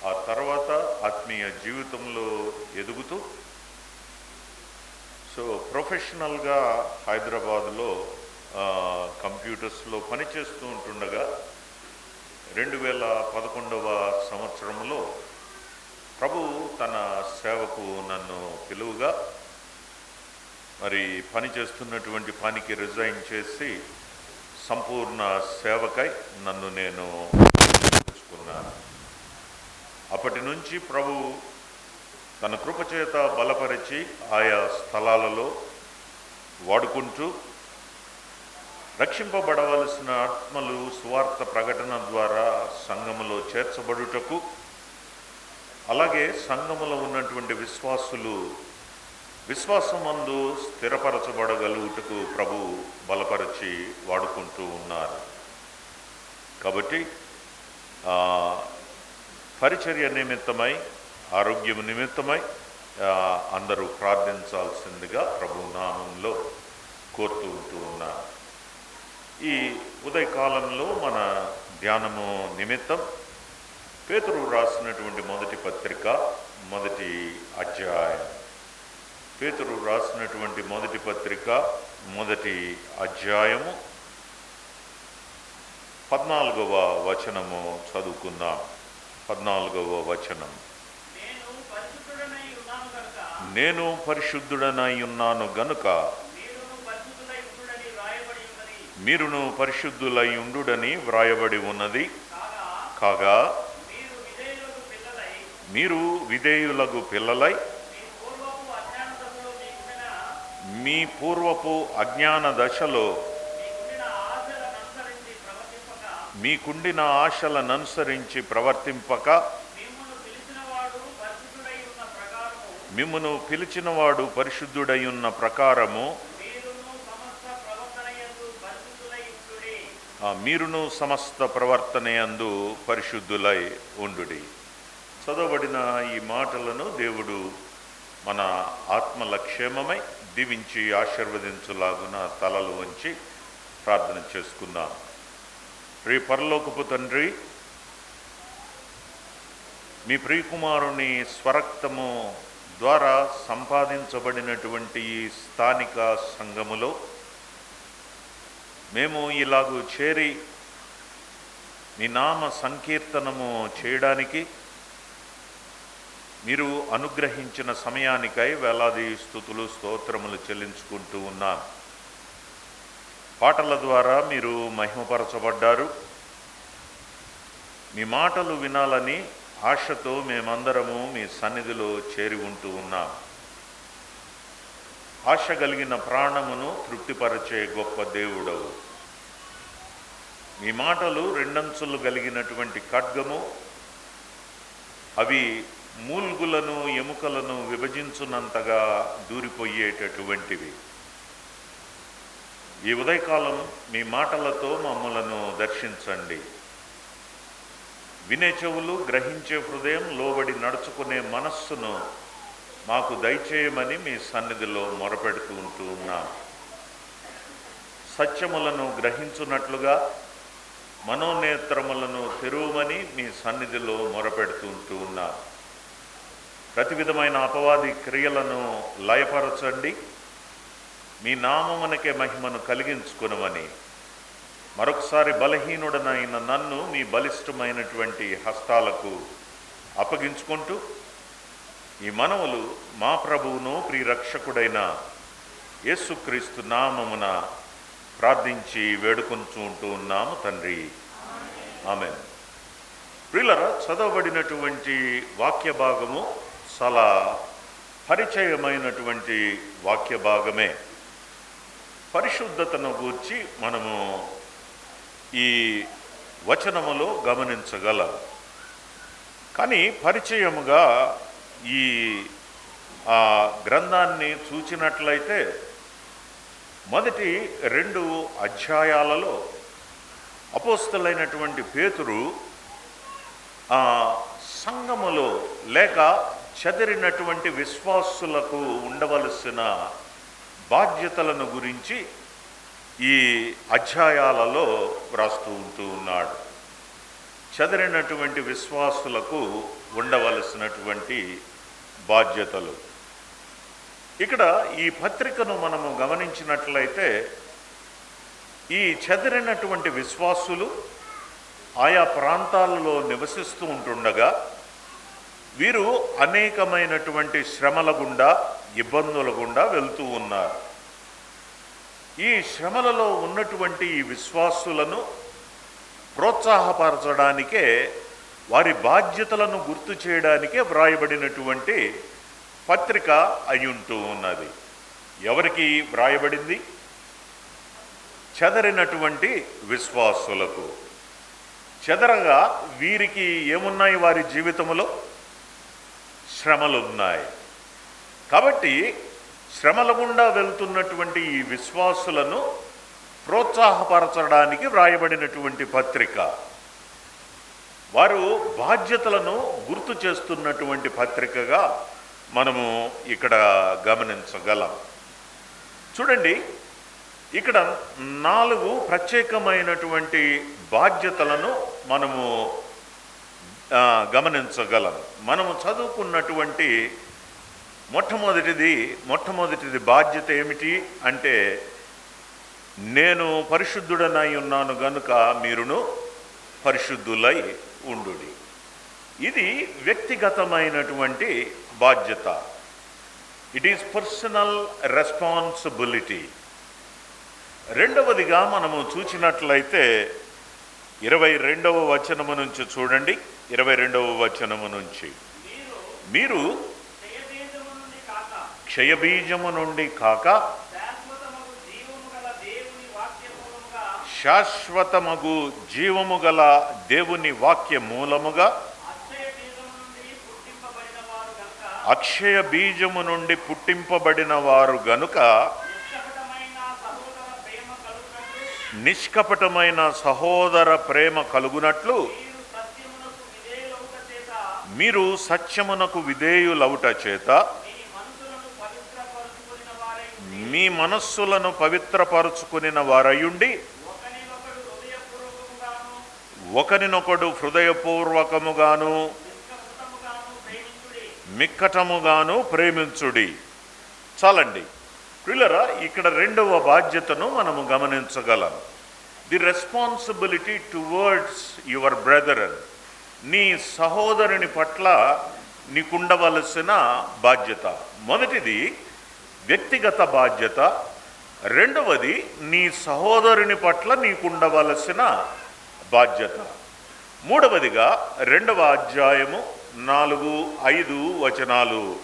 ఆ తర్వాత ఆత్మీయ జీవితంలో ఎదుగుతూ సో ప్రొఫెషనల్గా హైదరాబాద్లో కంప్యూటర్స్లో పనిచేస్తూ ఉంటుండగా రెండు వేల పదకొండవ సంవత్సరంలో ప్రభు తన సేవకు నన్ను పిలువుగా మరి పని చేస్తున్నటువంటి పనికి రిజైన్ చేసి సంపూర్ణ సేవకై నన్ను నేను తెలుసుకున్నాను అప్పటి నుంచి ప్రభు తన కృపచేత బలపరిచి ఆయా స్థలాలలో వాడుకుంటూ రక్షింపబడవలసిన ఆత్మలు స్వార్థ ప్రకటన ద్వారా సంఘములో చేర్చబడుటకు అలాగే సంఘములో ఉన్నటువంటి విశ్వాసులు విశ్వాసమందు స్థిరపరచబడగలుగుటకు ప్రభు బలపరిచి వాడుకుంటూ ఉన్నారు. కాబట్టి పరిచర్య నిమిత్తమై ఆరోగ్యం నిమిత్తమై అందరూ ప్రార్థించాల్సిందిగా ప్రభు నామంలో కోరుతూ ఉంటూ ఉన్నారు ఈ ఉదయకాలంలో మన ధ్యానము నిమిత్తం పేతురు రాసినటువంటి మొదటి పత్రిక మొదటి అధ్యాయం. పేతురు రాసినటువంటి మొదటి పత్రిక మొదటి అధ్యాయము పద్నాలుగవ వచనము చదువుకుందాం. పద్నాలుగవ వచనం. నేను పరిశుద్ధుడనై ఉన్నాను గనుక మీరును పరిశుద్ధులై ఉండుడని వ్రాయబడి ఉన్నది. కాగా మీరు విధేయులకు పిల్లలై మీ పూర్వపు అజ్ఞాన దశలో మీకుండిన ఆశలను అనుసరించి ప్రవర్తింపక మిమ్మును పిలిచిన వాడు పరిశుద్ధుడై ఉన్న ప్రకారము మీరును సమస్త ప్రవర్తనయందు పరిశుద్ధులై ఉండుడి. చదవబడిన ఈ మాటలను దేవుడు మన ఆత్మల క్షేమమై దీవించి ఆశీర్వదించులాగున తలలు వంచి ప్రార్థన చేసుకుందాం. రే పరలోకపు తండ్రి మీ ప్రియకుమారుని స్వరక్తము ద్వారా సంపాదించబడినటువంటి ఈ స్థానిక సంఘములో మేము ఇలాగూ చేరి మీ నామ సంకీర్తనము చేయడానికి మీరు అనుగ్రహించిన సమయానికై వేలాది స్థుతులు స్తోత్రములు చెల్లించుకుంటూ ఉన్నాను పాటల ద్వారా మీరు మహిమపరచబడ్డారు. మీ మాటలు వినాలని ఆశతో మేమందరము మీ సన్నిధిలో చేరి ఉంటూ ఉన్నాం. ఆశ కలిగిన ప్రాణమును తృప్తిపరచే గొప్ప దేవుడవు. మీ మాటలు రెండంచులు కలిగినటువంటి ఖడ్గము అవి మూల్గులను ఎముకలను విభజించునంతగా దూరిపోయేటటువంటివి. ఈ ఉదయకాలం మీ మాటలతో మమ్మలను దర్శించండి. వినే చెవులు గ్రహించే హృదయం లోబడి నడుచుకునే మనస్సును మాకు దయచేయమని మీ సన్నిధిలో మొరపెడుతూ ఉంటూ ఉన్నాం. సత్యములను గ్రహించున్నట్లుగా మనోనేత్రములను తెరువమని మీ సన్నిధిలో మొరపెడుతూ ఉంటూ ఉన్నాం. ప్రతి విధమైన అపవాది క్రియలను లయపరచండి. మీ నామమునకే మహిమను కలిగించుకునమని. మరొకసారి బలహీనుడనైన నన్ను మీ బలిష్టమైనటువంటి హస్తాలకు అప్పగించుకుంటూ ఈ మనవులు మా ప్రభువును ప్రియరక్షకుడైన యేసుక్రీస్తు నామమున ప్రార్థించి వేడుకొంచుంటూ ఉన్నాము తండ్రి. ఆమె ప్రియులరా చదవబడినటువంటి వాక్య భాగము చాలా పరిచయమైనటువంటి వాక్య భాగమే. పరిశుద్ధతను గూర్చి మనము ఈ వచనములో గమనించగలం. కానీ పరిచయముగా ఈ ఆ గ్రంథాన్ని చూచినట్లయితే మొదటి రెండు అధ్యాయాలలో అపోస్తులైనటువంటి పేతురు ఆ సంఘములో లేక చెదిరినటువంటి విశ్వాసులకు ఉండవలసిన బాధ్యతలను గురించి ఈ అధ్యాయాలలో వ్రాస్తూ ఉంటూ ఉన్నాడు. చదిరినటువంటి విశ్వాసులకు ఉండవలసినటువంటి బాధ్యతలు. ఇక్కడ ఈ పత్రికను మనము గమనించినట్లయితే ఈ చెదరినటువంటి విశ్వాసులు ఆయా ప్రాంతాలలో నివసిస్తూ ఉంటుండగా వీరు అనేకమైనటువంటి శ్రమల గుండా ఇబ్బందుల గుండా వెళ్తూ ఉన్నారు. ఈ శ్రమలలో ఉన్నటువంటి ఈ విశ్వాసులను ప్రోత్సాహపరచడానికే వారి బాధ్యతలను గుర్తు చేయడానికే వ్రాయబడినటువంటి పత్రిక అయ్యుంటూ ఉన్నది. ఎవరికి వ్రాయబడింది? చెదరినటువంటి విశ్వాసులకు. చెదరగా వీరికి ఏమున్నాయి వారి జీవితంలో శ్రమలున్నాయి. కాబట్టి శ్రమల గుండా వెళ్తున్నటువంటి ఈ విశ్వాసులను ప్రోత్సాహపరచడానికి వ్రాయబడినటువంటి పత్రిక. వారు బాధ్యతలను గుర్తు చేస్తున్నటువంటి పత్రికగా మనము ఇక్కడ గమనించగలం. చూడండి ఇక్కడ నాలుగు ప్రత్యేకమైనటువంటి బాధ్యతలను మనము గమనించగలము గమనించగలం. మనము చదువుకున్నటువంటి మొట్టమొదటిది మొట్టమొదటిది బాధ్యత ఏమిటి అంటే నేను పరిశుద్ధుడనై ఉన్నాను గనుక మీరును పరిశుద్ధులై ఉండుడి. ఇది వ్యక్తిగతమైనటువంటి బాధ్యత. ఇట్ ఈస్ పర్సనల్ రెస్పాన్సిబిలిటీ రెండవదిగా మనము చూచినట్లయితే ఇరవై రెండవ వచనము నుంచి చూడండి. ఇరవై రెండవ వచనము నుంచి. మీరు క్షయబీజము నుండి కాక శాశ్వతమగు జీవము గల దేవుని వాక్య మూలముగా అక్షయ బీజము నుండి పుట్టింపబడిన వారు గనుక నిష్కపటమైన సహోదర ప్రేమ కలుగునట్లు నిష్కపటమైన సహోదర ప్రేమ కలుగునట్లు మీరు సత్యమునకు విధేయులవుట చేత మీ మనస్సులను పవిత్రపరుచుకుని వారయుండి ఒకరినొకడు హృదయపూర్వకముగాను మిక్కటముగాను ప్రేమించుడి. చాలండి. పిల్లరా ఇక్కడ రెండవ బాధ్యతను మనము గమనించగలం. The responsibility towards your brethren నీ సహోదరుని పట్ల నీకుండవలసిన బాధ్యత. మొదటిది వ్యక్తిగత బాధ్యత. రెండవది నీ సహోదరుని పట్ల నీకుండవలసిన బాధ్యత. మూడవదిగా రెండవ అధ్యాయము నాలుగు ఐదు వచనాలు.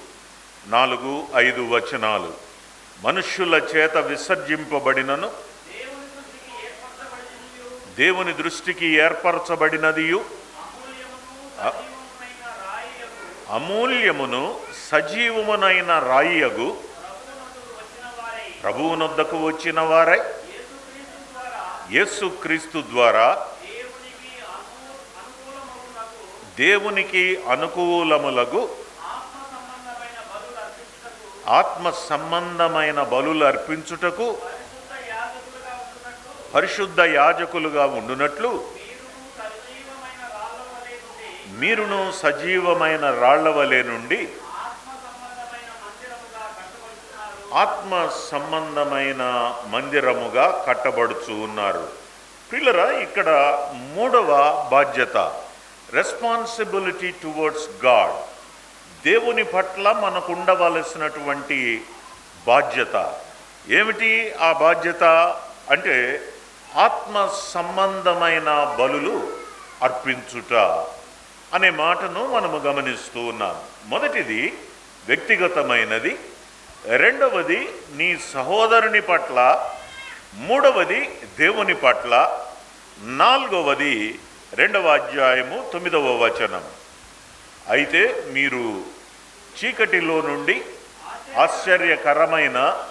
నాలుగు ఐదు వచనాలు. మనుష్యుల చేత విసర్జింపబడినను దేవుని దృష్టికి ఏర్పరచబడినదియు. దేవుని దృష్టికి ఏర్పరచబడినదియు అమూల్యమును సజీవమునైన రాయియగు ప్రభువునొద్దకు వచ్చిన వారై యేసుక్రీస్తు ద్వారా దేవునికి అనుకూలములగు ఆత్మ సంబంధమైన బలులు అర్పించుటకు పరిశుద్ధ యాజకులుగా ఉండునట్లు మీరును సజీవమైన రాళ్ళవలే నుండి ఆత్మ సంబంధమైన మందిరముగా కట్టబడుచు ఉన్నారు. పిల్లరా ఇక్కడ మూడవ బాధ్యత. రెస్పాన్సిబిలిటీ టువర్డ్స్ గాడ్ దేవుని పట్ల మనకు ఉండవలసినటువంటి బాధ్యత. ఏమిటి ఆ బాధ్యత? అంటే ఆత్మ సంబంధమైన బలులు అర్పించుట. అనే మాటను మనము గమనిస్తూ ఉన్నాం. మొదటిది వ్యక్తిగతమైనది. రెండవది నీ సహోదరుని పట్ల. మూడవది దేవుని పట్ల. నాలుగవది రెండవ అధ్యాయము తొమ్మిదవ వచనం. అయితే మీరు చీకటిలో నుండి ఆశ్చర్యకరమైన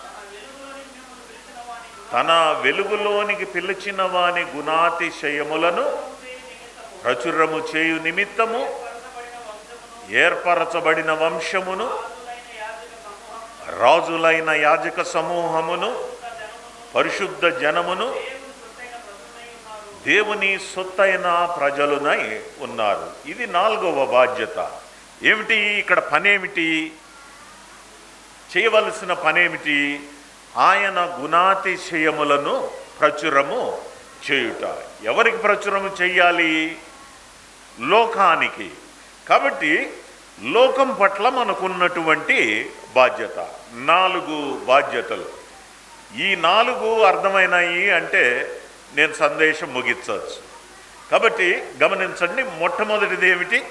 తన వెలుగులోనికి పిలిచిన వాని గుణాతిశయములను ప్రచురము చేయు నిమిత్తము ఏర్పరచబడిన వంశమును రాజులైన యాజక సమూహమును పరిశుద్ధ జనమును దేవుని సొత్తైన ప్రజలునై ఉన్నారు. ఇది నాలుగవ బాధ్యత. ఏమిటి? ఇక్కడ పనేమిటి? చేయవలసిన పనేమిటి? ఆయన గుణాతిశయములను ప్రచురము చేయుట. ఎవరికి ప్రచురము చేయాలి? లోకానికి. కాబట్టి లోకం పట్ల మనకున్నటువంటి బాధ్యత. నాలుగు బాధ్యతలు. ఈ నాలుగు అర్థమైనాయి అంటే నేను సందేశం ముగించవచ్చు. కాబట్టి గమనించండి మొట్టమొదటిది ఏమిటి?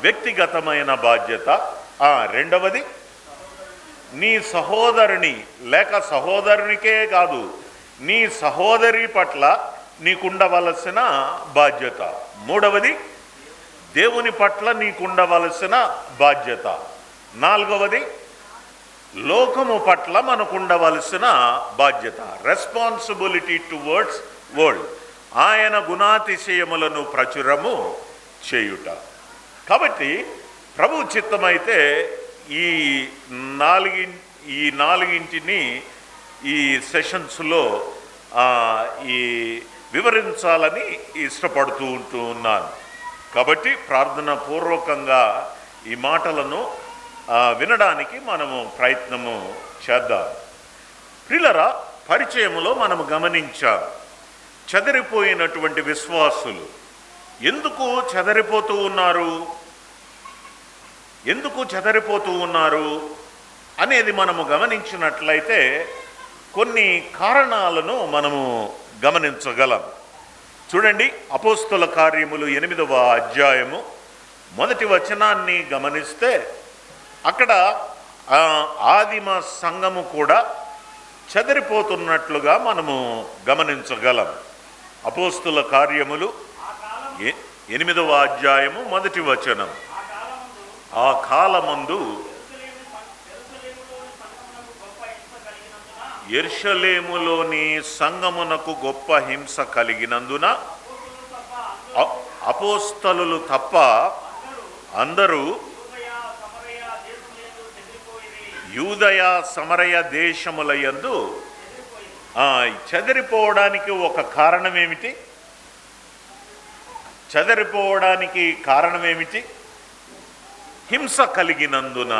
వ్యక్తిగతమైన బాధ్యత. రెండవది నీ సహోదరుని లేక సహోదరునికే కాదు నీ సహోదరి పట్ల నీకుండవలసిన బాధ్యత. మూడవది దేవుని పట్ల నీకుండవలసిన బాధ్యత. నాలుగవది లోకము పట్ల మనకుండవలసిన బాధ్యత. రెస్పాన్సిబిలిటీ టువర్డ్స్ వరల్డ్ ఆయన గుణాతిశయములను ప్రచురము చేయుట. కాబట్టి ప్రభు చిత్తమైతే ఈ నాలుగి ఈ నాలుగింటిని ఈ సెషన్స్లో ఈ వివరించాలని ఇష్టపడుతూ ఉంటూ ఉన్నాను. కాబట్టి ప్రార్థన పూర్వకంగా ఈ మాటలను వినడానికి మనము ప్రయత్నము చేద్దాం. ప్రిలరా పరిచయంలో మనము గమనించాం చెదరిపోయినటువంటి విశ్వాసులు. ఎందుకు చెదరిపోతూ ఉన్నారు? ఎందుకు చెదరిపోతూ ఉన్నారు? అనేది మనము గమనించినట్లయితే కొన్ని కారణాలను మనము గమనించగలం. చూడండి అపోస్తుల కార్యములు ఎనిమిదవ అధ్యాయము. మొదటి వచనాన్ని గమనిస్తే అక్కడ ఆదిమ సంఘము కూడా చెదరిపోతున్నట్లుగా మనము గమనించగలం. అపోస్తుల కార్యములు ఎ- ఎనిమిదవ అధ్యాయము మొదటి వచనం. ఆ కాలమందు ఆ కాలమందు యెరూషలేము సంగమునకు గొప్ప హింస కలిగినందున ఎర్షలేములోని సంగమునకు గొప్ప హింస కలిగినందున అపోస్తలు అపోస్తలులు తప్ప అందరూ యూదయ సమరయ దేశముల యందు చెదిరిపోవడానికి ఒక కారణం ఏమిటి చెదరిపోవడానికి కారణం ఏమిటి హింస కలిగినందున.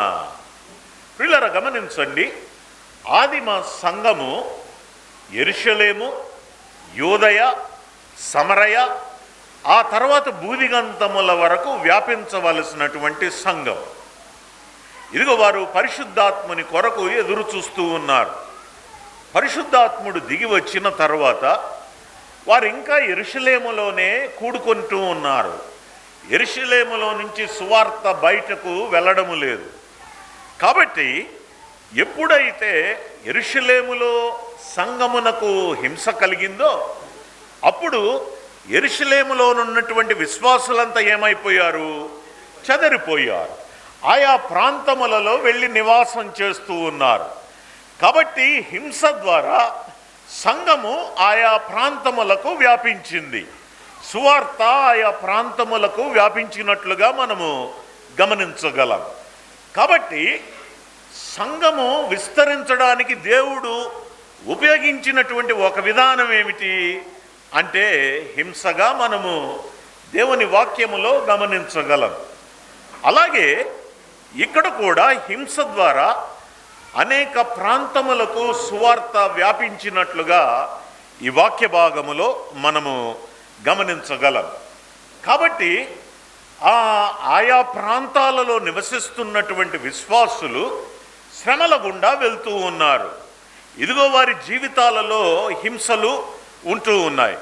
పిల్లర గమనించండి ఆదిమ సంఘము ఎరుషలేము యోదయ సమరయ ఆ తర్వాత బూదిగంతముల వరకు వ్యాపించవలసినటువంటి సంఘం. ఇదిగో వారు పరిశుద్ధాత్ముని కొరకు ఎదురు చూస్తూ ఉన్నారు. పరిశుద్ధాత్ముడు దిగి వచ్చిన తర్వాత వారు ఇంకా ఎరుషలేములోనే కూడుకుంటూ ఉన్నారు. ఎరుషలేములో నుంచి సువార్త బయటకు వెళ్ళడము లేదు. కాబట్టి ఎప్పుడైతే ఎరుషలేములో సంగమునకు హింస కలిగిందో అప్పుడు ఎరుషలేములోనున్నటువంటి విశ్వాసులంతా ఏమైపోయారు? చెదరిపోయారు. ఆయా ప్రాంతములలో వెళ్ళి నివాసం చేస్తూ ఉన్నారు. కాబట్టి హింస ద్వారా సంఘము ఆయా ప్రాంతములకు వ్యాపించింది. సువార్త ఆయా ప్రాంతములకు వ్యాపించినట్లుగా మనము గమనించగలం. కాబట్టి సంఘము విస్తరించడానికి దేవుడు ఉపయోగించినటువంటి ఒక విధానం ఏమిటి అంటే హింసగా మనము దేవుని వాక్యములో గమనించగలం. అలాగే ఇక్కడ కూడా హింస ద్వారా అనేక ప్రాంతములకు సువార్త వ్యాపించినట్లుగా ఈ వాక్య భాగములో మనము గమనించగలం. కాబట్టి ఆ ఆయా ప్రాంతాలలో నివసిస్తున్నటువంటి విశ్వాసులు శ్రమల గుండా వెళ్తూ ఉన్నారు. ఇదిగో వారి జీవితాలలో హింసలు ఉంటూ ఉన్నాయి.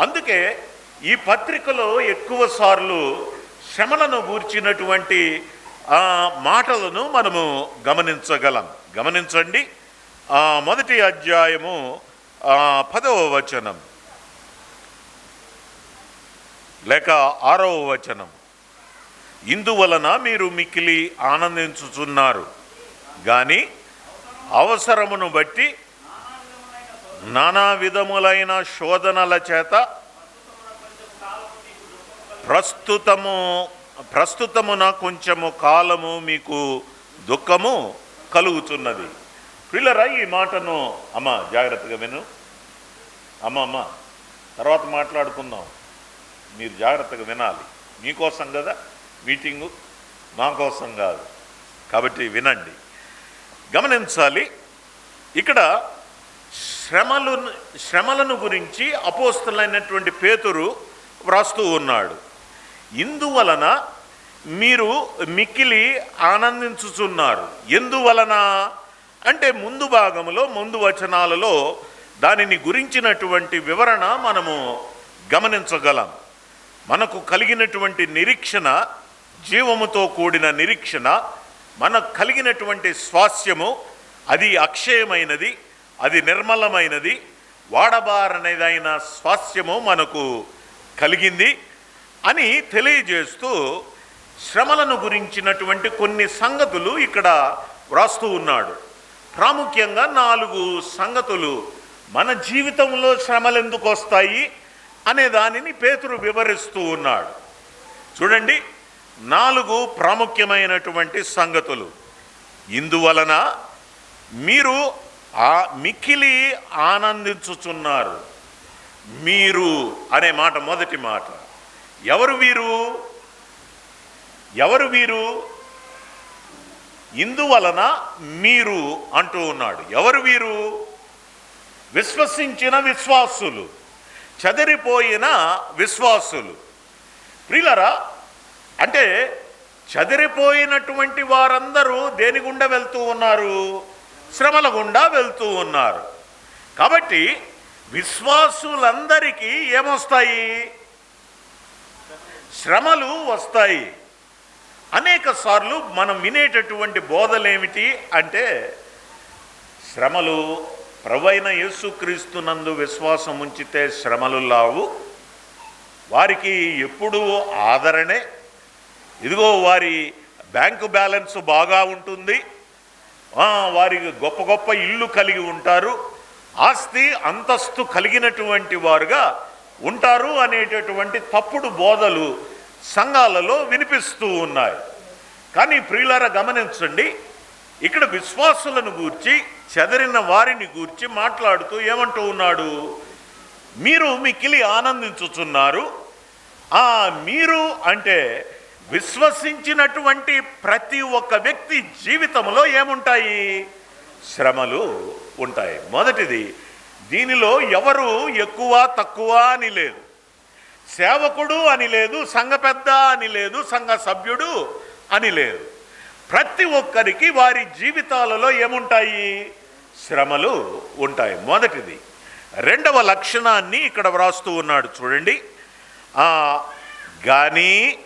అందుకే ఈ పత్రికలో ఎక్కువ సార్లు శ్రమలను గూర్చినటువంటి మాటలను మనము గమనించగలం. గమనించండి. మొదటి అధ్యాయము పదవ వచనం. లేక ఆరవ వచనం. ఇందువలన మీరు మిక్కిలి ఆనందించుచున్నారు. కానీ అవసరమును బట్టి నానా విధములైన శోధనల చేత ప్రస్తుతము ప్రస్తుతమున కొంచెము కాలము మీకు దుఃఖము కలుగుతున్నది. పిల్లరా ఈ మాటను అమ్మ జాగ్రత్తగా విను. అమ్మ అమ్మ తర్వాత మాట్లాడుకుందాం. మీరు జాగ్రత్తగా వినాలి. మీకోసం కదా మీటింగు? మా కోసం కాదు. కాబట్టి వినండి. గమనించాలి. ఇక్కడ శ్రమలు శ్రమలను గురించి అపోస్తులైనటువంటి పేతురు వ్రాస్తూ ఉన్నాడు. ఇందువలన మీరు మిక్కిలి ఆనందించుచున్నారు. ఎందువలన? అంటే ముందు భాగంలో ముందు వచనాలలో దానిని గురించినటువంటి వివరణ మనము గమనించగలం. మనకు కలిగినటువంటి నిరీక్షణ జీవముతో కూడిన నిరీక్షణ మనకు కలిగినటువంటి స్వాస్యము అది అక్షయమైనది అది నిర్మలమైనది వాడబారనేదైన స్వాస్యము మనకు కలిగింది అని తెలియజేస్తూ శ్రమలను గురించినటువంటి కొన్ని సంగతులు ఇక్కడ వ్రాస్తూ ఉన్నాడు. ప్రాముఖ్యంగా నాలుగు సంగతులు మన జీవితంలో శ్రమలు ఎందుకు వస్తాయి అనే దానిని పేతురు వివరిస్తూ ఉన్నాడు. చూడండి నాలుగు ప్రాముఖ్యమైనటువంటి సంగతులు. ఇందువలన మీరు ఆ మిక్కిలి ఆనందించుచున్నారు. మీరు అనే మాట మొదటి మాట. ఎవరు వీరు? ఎవరు వీరు? ఇందువలన మీరు అంటూ ఉన్నాడు. ఎవరు వీరు? విశ్వసించిన విశ్వాసులు. చెదిరిపోయిన విశ్వాసులు. ప్రిలరా అంటే చదిరిపోయినటువంటి వారందరూ దేని గుండా వెళ్తూ ఉన్నారు? శ్రమల గుండా వెళ్తూ ఉన్నారు. కాబట్టి విశ్వాసులందరికీ ఏమొస్తాయి? శ్రమలు వస్తాయి. అనేక సార్లు మనం వినేటటువంటి బోధలేమిటి అంటే శ్రమలు ప్రవైన యేసుక్రీస్తునందు విశ్వాసం ఉంచితే శ్రమలు లావు. వారికి ఎప్పుడూ ఆదరణే. ఇదిగో వారి బ్యాంకు బ్యాలెన్స్ బాగా ఉంటుంది. వారి వారికి గొప్ప గొప్ప ఇల్లు కలిగి ఉంటారు. ఆస్తి అంతస్తు కలిగినటువంటి వారుగా ఉంటారు అనేటటువంటి తప్పుడు బోధలు సంఘాలలో వినిపిస్తూ ఉన్నాయి. కానీ ప్రియులారా గమనించండి ఇక్కడ విశ్వాసులను గూర్చి చెదరిన వారిని గూర్చి మాట్లాడుతూ ఏమంటూ ఉన్నాడు? మీరు మిక్కిలి ఆనందించుచున్నారు. ఆ మీరు అంటే విశ్వసించినటువంటి ప్రతి ఒక్క వ్యక్తి జీవితంలో ఏముంటాయి? శ్రమలు ఉంటాయి. మొదటిది దీనిలో ఎవరు ఎక్కువ తక్కువ అని లేదు. సేవకుడు అని లేదు సంఘ పెద్ద అని లేదు సంఘ సభ్యుడు అని లేదు. ప్రతి ఒక్కరికి వారి జీవితాలలో ఏముంటాయి? శ్రమలు ఉంటాయి. మొదటిది రెండవ లక్షణాన్ని ఇక్కడ వ్రాస్తూ ఉన్నాడు చూడండి. కానీ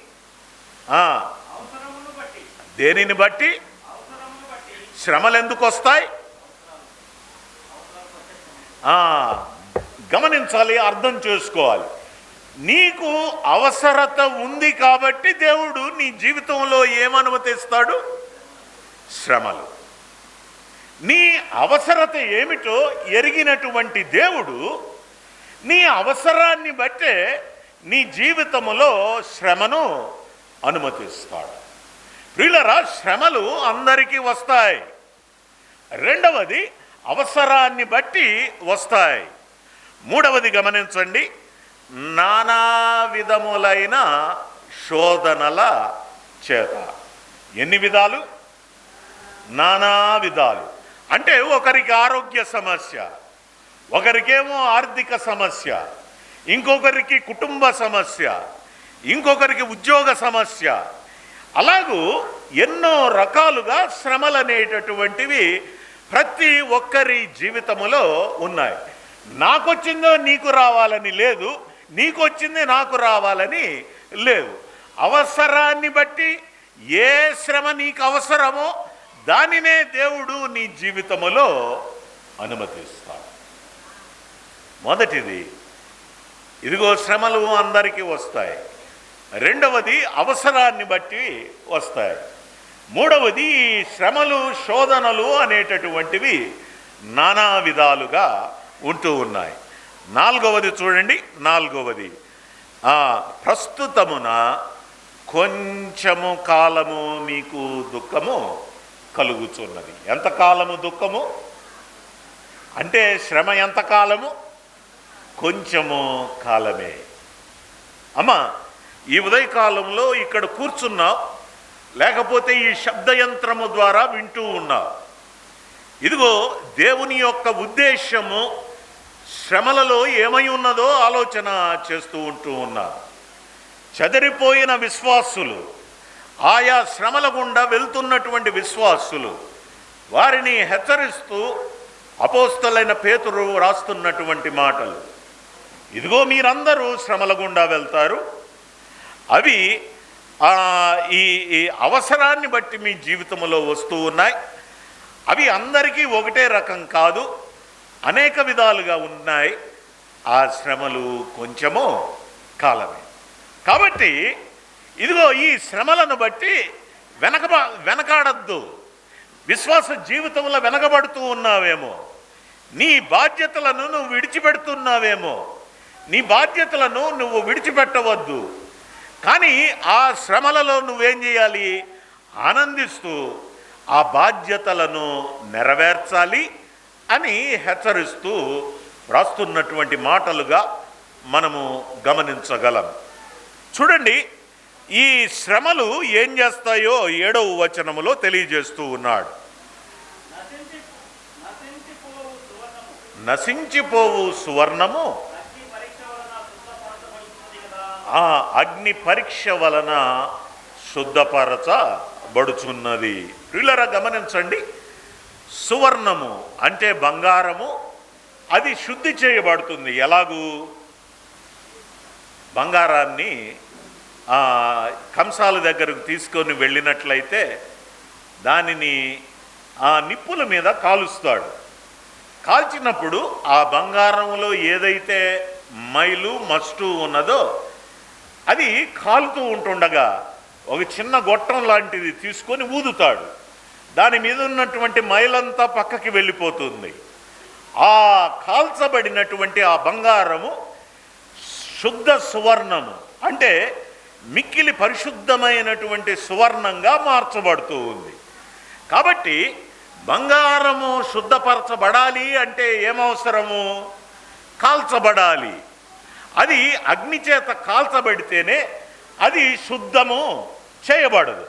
దేనిని బట్టి? శ్రమలు ఎందుకు వస్తాయి గమనించాలి అర్థం చేసుకోవాలి. నీకు అవసరత ఉంది కాబట్టి దేవుడు నీ జీవితంలో ఏమనుమతిస్తాడు? శ్రమలు. నీ అవసరత ఏమిటో ఎరిగినటువంటి దేవుడు నీ అవసరాన్ని బట్టే నీ జీవితములో శ్రమను అనుమతిస్తాడు ప్రియులరా శ్రమలు అందరికీ వస్తాయి. రెండవది అవసరాన్ని బట్టి వస్తాయి. మూడవది గమనించండి నానా విధములైన శోధనల చేత. ఎన్ని విధాలు? నానా విధాలు. అంటే ఒకరికి ఆరోగ్య సమస్య ఒకరికేమో ఆర్థిక సమస్య ఇంకొకరికి కుటుంబ సమస్య ఇంకొకరికి ఉద్యోగ సమస్య. అలాగూ ఎన్నో రకాలుగా శ్రమలు అనేటటువంటివి ప్రతి ఒక్కరి జీవితములో ఉన్నాయి. నాకొచ్చిందో నీకు రావాలని లేదు నీకొచ్చింది నాకు రావాలని లేదు అవసరాన్ని బట్టి ఏ శ్రమ నీకు అవసరమో దానినే దేవుడు నీ జీవితములో అనుమతిస్తాడు. మొదటిది ఇదిగో శ్రమలు అందరికీ వస్తాయి. రెండవది అవసరాన్ని బట్టి వస్తాయి. మూడవది శ్రమలు శోధనలు అనేటటువంటివి నానా విధాలుగా ఉంటూ ఉన్నాయి. నాలుగవది చూడండి నాలుగవది. ప్రస్తుతమున కొంచెము కాలము మీకు దుఃఖము కలుగుతున్నది. ఎంత కాలము దుఃఖము? అంటే శ్రమ ఎంతకాలము కొంచెము కాలమే. అమ్మా ఈ ఉదయకాలంలో ఇక్కడ కూర్చున్నావు లేకపోతే ఈ శబ్దయంత్రము ద్వారా వింటూ ఉన్నావు ఇదిగో దేవుని యొక్క ఉద్దేశము శ్రమలలో ఏమై ఉన్నదో ఆలోచన చేస్తూ ఉంటూ ఉన్నారు చెదరిపోయిన విశ్వాసులు ఆయా శ్రమల గుండా వెళ్తున్నటువంటి విశ్వాసులు వారిని హెచ్చరిస్తూ అపోస్తలైన పేతురు రాస్తున్నటువంటి మాటలు. ఇదిగో మీరందరూ శ్రమల గుండా వెళ్తారు. అవి ఈ ఈ అవసరాన్ని బట్టి మీ జీవితంలో వస్తూ ఉన్నాయి. అవి అందరికీ ఒకటే రకం కాదు అనేక విధాలుగా ఉన్నాయి. ఆ శ్రమలు కొంచెము కాలమే. కాబట్టి ఇదిగో ఈ శ్రమలను బట్టి వెనక వెనకాడద్దు. విశ్వాస జీవితంలో వెనకబడుతూ ఉన్నావేమో. నీ బాధ్యతలను నువ్వు విడిచిపెడుతున్నావేమో. నీ బాధ్యతలను నువ్వు విడిచిపెట్టవద్దు. కానీ ఆ శ్రమలలో నువ్వేం చేయాలి? ఆనందిస్తూ ఆ బాధ్యతలను నెరవేర్చాలి అని హెచ్చరిస్తూ రాస్తున్నటువంటి మాటలుగా మనము గమనించగలం. చూడండి ఈ శ్రమలు ఏం చేస్తాయో ఏడవ వచనములో తెలియజేస్తూ ఉన్నాడు. నశించి నశించిపోవు సువర్ణము నశించిపోవు సువర్ణము అగ్ని పరీక్ష వలన శుద్ధపరచబడుతుంది కదా ఆ అగ్ని పరీక్ష వలన శుద్ధపరచబడుచున్నది వీళ్ళర గమనించండి. సువర్ణము అంటే బంగారము అది శుద్ధి చేయబడుతుంది. ఎలాగూ? బంగారాన్ని ఆ, కంసాల దగ్గరకు తీసుకొని వెళ్ళినట్లయితే దానిని ఆ నిప్పుల మీద కాలుస్తాడు. కాల్చినప్పుడు ఆ బంగారంలో ఏదైతే మైలు మస్టు ఉన్నదో అది కాలుతూ ఉంటుండగా ఒక చిన్న గొట్టం లాంటిది తీసుకొని ఊదుతాడు. దాని మీద ఉన్నటువంటి మైలంతా పక్కకి వెళ్ళిపోతుంది. ఆ కాల్చబడినటువంటి ఆ బంగారము శుద్ధ సువర్ణము అంటే మిక్కిలి పరిశుద్ధమైనటువంటి సువర్ణంగా మార్చబడుతూ ఉంది. కాబట్టి బంగారము శుద్ధపరచబడాలి అంటే ఏమవసరము? కాల్చబడాలి. అది అగ్ని చేత కాల్చబడితేనే అది శుద్ధము చేయబడదు.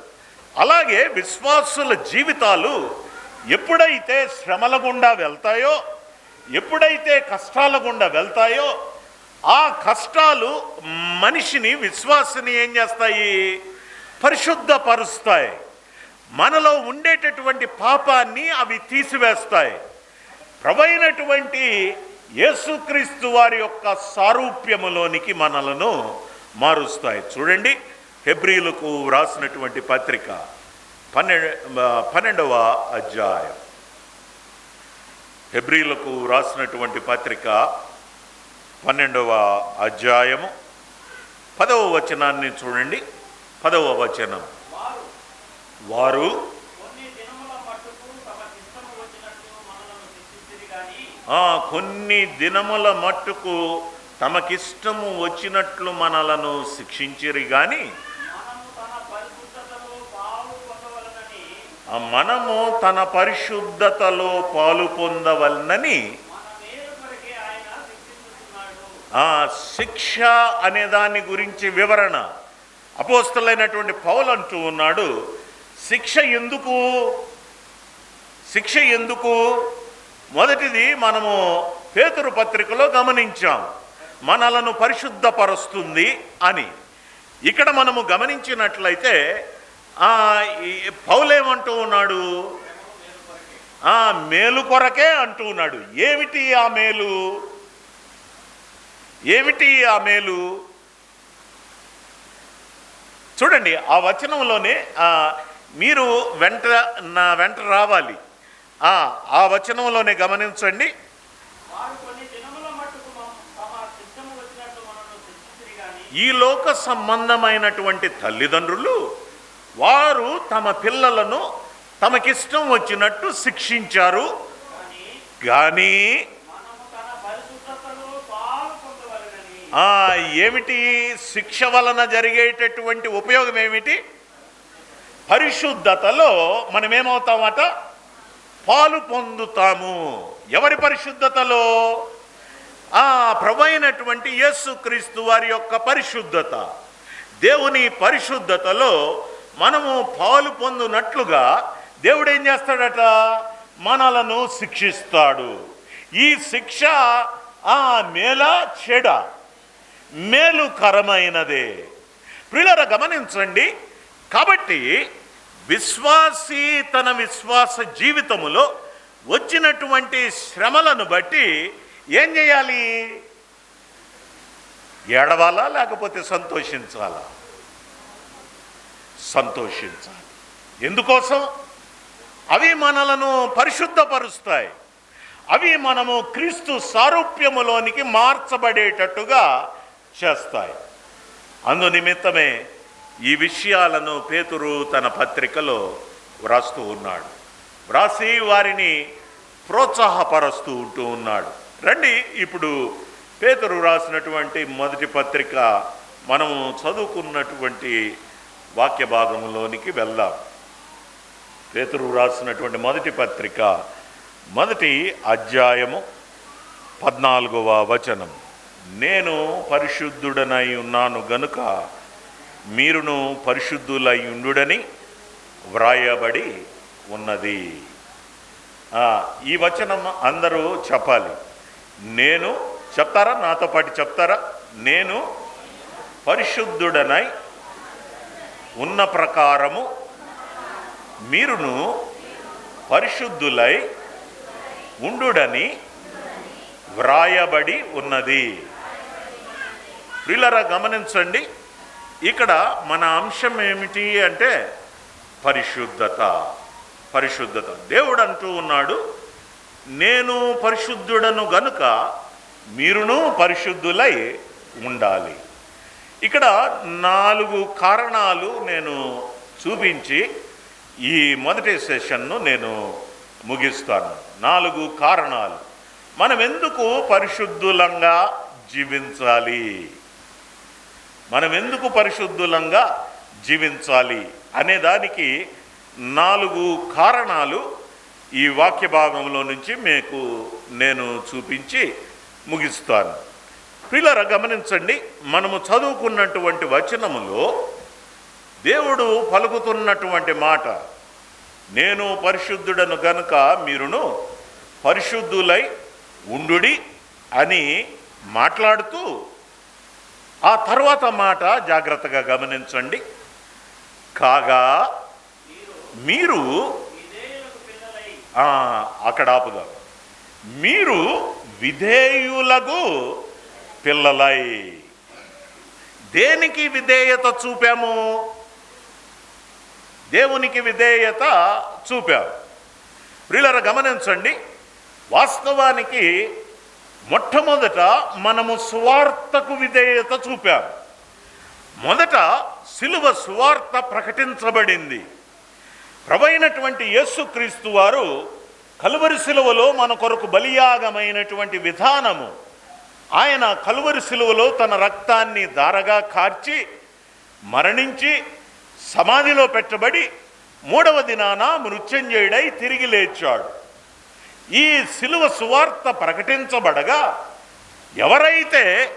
అలాగే విశ్వాసుల జీవితాలు ఎప్పుడైతే శ్రమల గుండా వెళ్తాయో ఎప్పుడైతే కష్టాల గుండా వెళ్తాయో ఆ కష్టాలు మనిషిని విశ్వాసని ఏం చేస్తాయి? పరిశుద్ధపరుస్తాయి. మనలో ఉండేటటువంటి పాపాన్ని అవి తీసివేస్తాయి. ప్రభైనటువంటి యేసుక్రీస్తు వారి యొక్క సారూప్యములోనికి మనలను మారుస్తాయి. చూడండి హెబ్రిలకు వ్రాసినటువంటి పత్రిక పన్నెండు పన్నెండవ అధ్యాయం. హెబ్రిలకు రాసినటువంటి పత్రిక పన్నెండవ అధ్యాయము. పదవ వచనాన్ని చూడండి. పదవ వచనం. వారు వారు కొన్ని దినముల మట్టుకు తమకిష్టము వచ్చినట్లు మనలను శిక్షించిరి గాని ఆ కొన్ని దినముల మట్టుకు తమకిష్టము వచ్చినట్లు మనలను శిక్షించిరి కానీ మనము తన పరిశుద్ధతలో పాలు పొందవలనని ఆ శిక్ష అనే దాని గురించి వివరణ. అపోస్తలైనటువంటి పౌలు అంటూ ఉన్నాడు శిక్ష ఎందుకు? శిక్ష ఎందుకు? మొదటిది మనము పేతురు పత్రికలో గమనించాం. మనలను పరిశుద్ధపరుస్తుంది అని. ఇక్కడ మనము గమనించినట్లయితే పౌలేమంటూ ఉన్నాడు? ఆ మేలు కొరకే అంటూ ఉన్నాడు. ఏమిటి ఆ మేలు? ఏమిటి ఆ మేలు? చూడండి ఆ వచనంలోనే మీరు వెంట నా వెంట రావాలి. ఆ వచనంలోనే గమనించండి. ఈ లోక సంబంధమైనటువంటి తల్లిదండ్రులు వారు తమ పిల్లలను తమకిష్టం వచ్చినట్టు శిక్షించారు. కానీ ఏమిటి? శిక్ష వలన జరిగేటటువంటి ఉపయోగం ఏమిటి? పరిశుద్ధతలో మనం ఏమవుతామట పాలు పొందుతాము. ఎవరి పరిశుద్ధతలో? ఆ ప్రభు అయినటువంటి యేసుక్రీస్తు వారి యొక్క పరిశుద్ధత. దేవుని పరిశుద్ధతలో మనము పాలు పొందునట్లుగా దేవుడు ఏం చేస్తాడట? మనలను శిక్షిస్తాడు. ఈ శిక్ష ఆ మేల చెడ మేలుకరమైనదే ప్రియులర గమనించండి. కాబట్టి విశ్వాసి తన విశ్వాస జీవితములో వచ్చినటువంటి శ్రమలను బట్టి ఏం చేయాలి? ఏడవాలా లేకపోతే సంతోషించాలా? సంతోషించాలి. ఎందుకోసం? అవి మనలను పరిశుద్ధపరుస్తాయి. అవి మనము క్రీస్తు సారూప్యములోనికి మార్చబడేటట్టుగా చేస్తాయి. అందునిమిత్తమే ఈ విషయాలను పేతురు తన పత్రికలో వ్రాస్తూ ఉన్నాడు. వ్రాసి వారిని ప్రోత్సాహపరుస్తూ ఉంటూ ఉన్నాడు. రండి ఇప్పుడు పేతురు రాసినటువంటి మొదటి పత్రిక మనము చదువుకున్నటువంటి వాక్య భాగంలోనికి వెళ్దాం. పేతురు రాసినటువంటి మొదటి పత్రిక మొదటి అధ్యాయము పద్నాలుగవ వచనం. నేను పరిశుద్ధుడనై ఉన్నాను గనుక మీరును పరిశుద్ధులై ఉండుడని వ్రాయబడి ఉన్నది. ఈ వచనం అందరూ చెప్పాలి. నేను చెప్తారా? నాతో పాటు చెప్తారా? నేను పరిశుద్ధుడనై ఉన్న ప్రకారము మీరును పరిశుద్ధులై ఉండుడని వ్రాయబడి ఉన్నది. ప్రిలరా గమనించండి. ఇక్కడ మన అంశం ఏమిటి అంటే పరిశుద్ధత. పరిశుద్ధత. దేవుడు అంటూ ఉన్నాడు నేను పరిశుద్ధుడను గనుక మీరును పరిశుద్ధులై ఉండాలి. ఇక్కడ నాలుగు కారణాలు నేను చూపించి ఈ మొదటి సెషన్ను నేను ముగిస్తాను. నాలుగు కారణాలు. మనం ఎందుకు పరిశుద్ధులంగా జీవించాలి? మనం ఎందుకు పరిశుద్ధులంగా జీవించాలి అనే దానికి నాలుగు కారణాలు ఈ వాక్య భాగంలో నుంచి మీకు నేను చూపించి ముగిస్తాను. పిల్లర గమనించండి మనము చదువుకున్నటువంటి వచనములో దేవుడు పలుకుతున్నటువంటి మాట నేను పరిశుద్ధుడను గనుక మీరును పరిశుద్ధులై ఉండుడి అని మాట్లాడుతూ ఆ తర్వాత మాట జాగ్రత్తగా గమనించండి. కాగా మీరు అక్కడ ఆపుగా మీరు విధేయులకు పిల్లలై. దేనికి విధేయత చూపాము? దేవునికి విధేయత చూపాము. ప్రియులర గమనించండి. వాస్తవానికి మొట్టమొదట మనము సువార్తకు విధేయత చూపాము మొదట సిలువ సువార్త ప్రకటించబడింది. ప్రభైనటువంటి యేసుక్రీస్తు వారు కలువరి సిలువలో మన కొరకు బలియాగమైనటువంటి విధానము. ఆయన కలువరి సిలువలో తన రక్తాన్ని దారగా కార్చి మరణించి సమాధిలో పెట్టబడి మూడవ దినాన మృత్యంజయుడై తిరిగి లేచాడు. ఈ సిలువ సువార్త ప్రకటించబడగా ఎవరైతే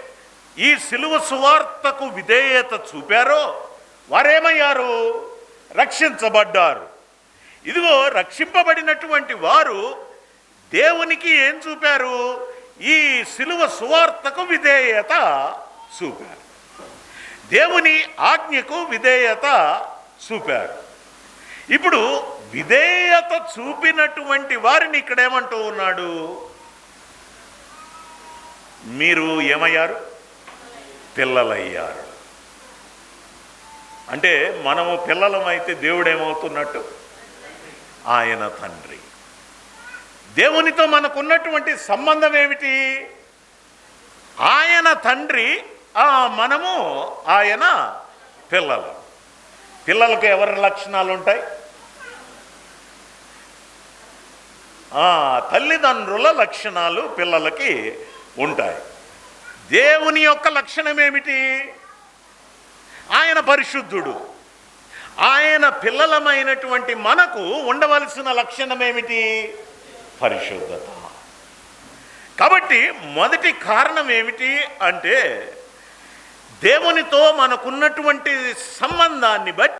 ఈ సిలువ సువార్తకు విధేయత చూపారో వారేమయ్యారు? రక్షించబడ్డారు. ఇదిగో రక్షింపబడినటువంటి వారు దేవునికి ఏం చూపారు? ఈ సిలువ సువార్తకు విధేయత చూపారు. దేవుని ఆజ్ఞకు విధేయత చూపారు. ఇప్పుడు విధేయత చూపినటువంటి వారిని ఇక్కడ ఏమంటూ ఉన్నాడు? మీరు ఏమయ్యారు? పిల్లలయ్యారు. అంటే మనము పిల్లలమైతే దేవుడు ఏమవుతున్నట్టు ఆయన తండ్రి. దేవునితో మనకున్నటువంటి సంబంధం ఏమిటి? ఆయన తండ్రి ఆ మనము ఆయన పిల్లలు. పిల్లలకు ఎవరి లక్షణాలు ఉంటాయి ఆ తల్లిదండ్రుల లక్షణాలు పిల్లలకి ఉంటాయి. దేవుని యొక్క లక్షణం ఏమిటి? ఆయన పరిశుద్ధుడు. ఆయన పిల్లలమైనటువంటి మనకు ఉండవలసిన లక్షణం ఏమిటి? పరిశుద్ధత. కాబట్టి మొదటి కారణం ఏమిటి అంటే దేవునితో మనకున్నటువంటి సంబంధాన్ని బట్టి